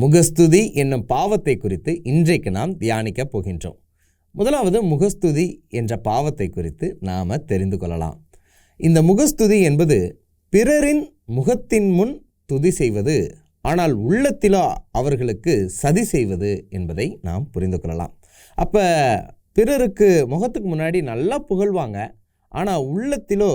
முகஸ்துதி என்னும் பாவத்தை குறித்து இன்றைக்கு நாம் தியானிக்கப் போகின்றோம். முதலாவது முகஸ்துதி என்ற பாவத்தை குறித்து நாம் தெரிந்து கொள்ளலாம். இந்த முகஸ்துதி என்பது பிறரின் முகத்தின் முன் துதி செய்வது ஆனால் உள்ளத்திலோ அவர்களுக்கு சதி செய்வது என்பதை நாம் புரிந்து கொள்ளலாம். அப்போ பிறருக்கு முகத்துக்கு முன்னாடி நல்லா புகழ்வாங்க ஆனால் உள்ளத்திலோ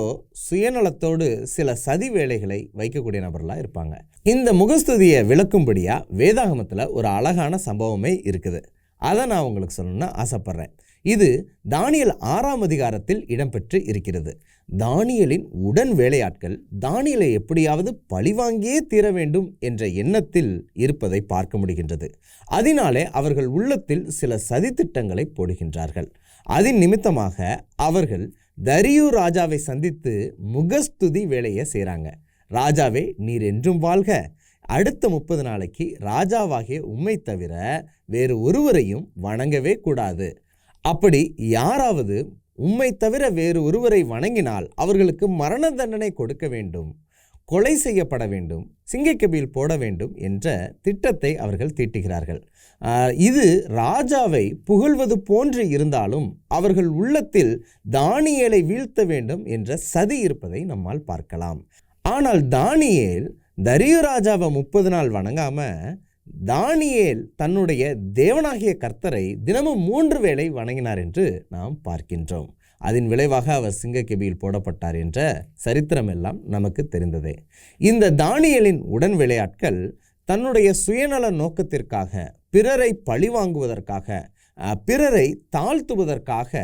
சுயநலத்தோடு சில சதி வேலைகளை வைக்கக்கூடிய நபர்களாக இருப்பாங்க. இந்த முகஸ்துதியை விளக்கும்படியாக வேதாகமத்தில் ஒரு அழகான சம்பவமே இருக்குது. அதை நான் உங்களுக்கு சொல்லணும்னு ஆசைப்பட்றேன். இது தானியல் ஆறாம் அதிகாரத்தில் இடம்பெற்று இருக்கிறது. தானியலின் உடன் வேலையாட்கள் தானியலை எப்படியாவது பழிவாங்கியே தீர வேண்டும் என்ற எண்ணத்தில் இருப்பதை பார்க்க முடிகின்றது. அதனாலே அவர்கள் உள்ளத்தில் சில சதித்திட்டங்களை போடுகின்றார்கள். அதன் நிமித்தமாக அவர்கள் தரியு ராஜாவை சந்தித்து முகஸ்துதி வேலையை செய்கிறாங்க ராஜாவே நீர் என்றும் வாழ்க. அடுத்த முப்பது நாளைக்கு ராஜாவாகிய உம்மை தவிர வேறு ஒருவரையும் வணங்கவே கூடாது. அப்படி யாராவது உம்மை தவிர வேறு ஒருவரை வணங்கினால் அவர்களுக்கு மரண தண்டனை கொடுக்க வேண்டும். கொலை செய்யப்பட வேண்டும் சிங்கைக்கபியில் போட வேண்டும் என்ற திட்டத்தை அவர்கள் தீட்டுகிறார்கள். இது ராஜாவை புகழ்வது போன்று இருந்தாலும் அவர்கள் உள்ளத்தில் தானியேலை வீழ்த்த வேண்டும் என்ற சதி இருப்பதை நம்மால் பார்க்கலாம். ஆனால் தானியேல் தரியு ராஜாவை முப்பது நாள் வணங்காம தானியேல் தன்னுடைய தேவனாகிய கர்த்தரை தினமும் மூன்று வேளை வணங்கினார் என்று நாம் பார்க்கின்றோம். அதன் விளைவாக அவர் சிங்கக்கெபியில் போடப்பட்டார் என்ற சரித்திரம் எல்லாம் நமக்கு தெரிந்ததே. இந்த தானியலின் உடன் விளையாட்கள் தன்னுடைய சுயநல நோக்கத்திற்காக பிறரை பழிவாங்குவதற்காக பிறரை தாழ்த்துவதற்காக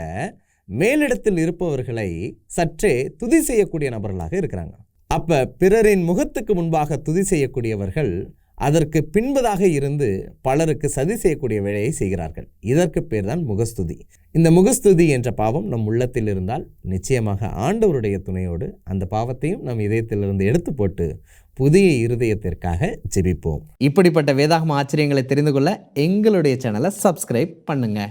மேலிடத்தில் இருப்பவர்களை சற்றே துதி செய்யக்கூடிய நபர்களாக இருக்கிறாங்க. அப்ப பிறரின் முகத்துக்கு முன்பாக துதி செய்யக்கூடியவர்கள் அதற்கு பின்பதாக இருந்து பலருக்கு சதி செய்யக்கூடிய வேலையை செய்கிறார்கள். இதற்கு பேர் தான் முகஸ்துதி. இந்த முகஸ்துதி என்ற பாவம் நம் உள்ளத்தில் இருந்தால் நிச்சயமாக ஆண்டவருடைய துணையோடு அந்த பாவத்தையும் நம் இதயத்திலிருந்து எடுத்து போட்டு புதிய இருதயத்திற்காக ஜெபிப்போம். இப்படிப்பட்ட வேதாகம ஆச்சரியங்களை தெரிந்து கொள்ள எங்களுடைய சேனலை சப்ஸ்கிரைப் பண்ணுங்கள்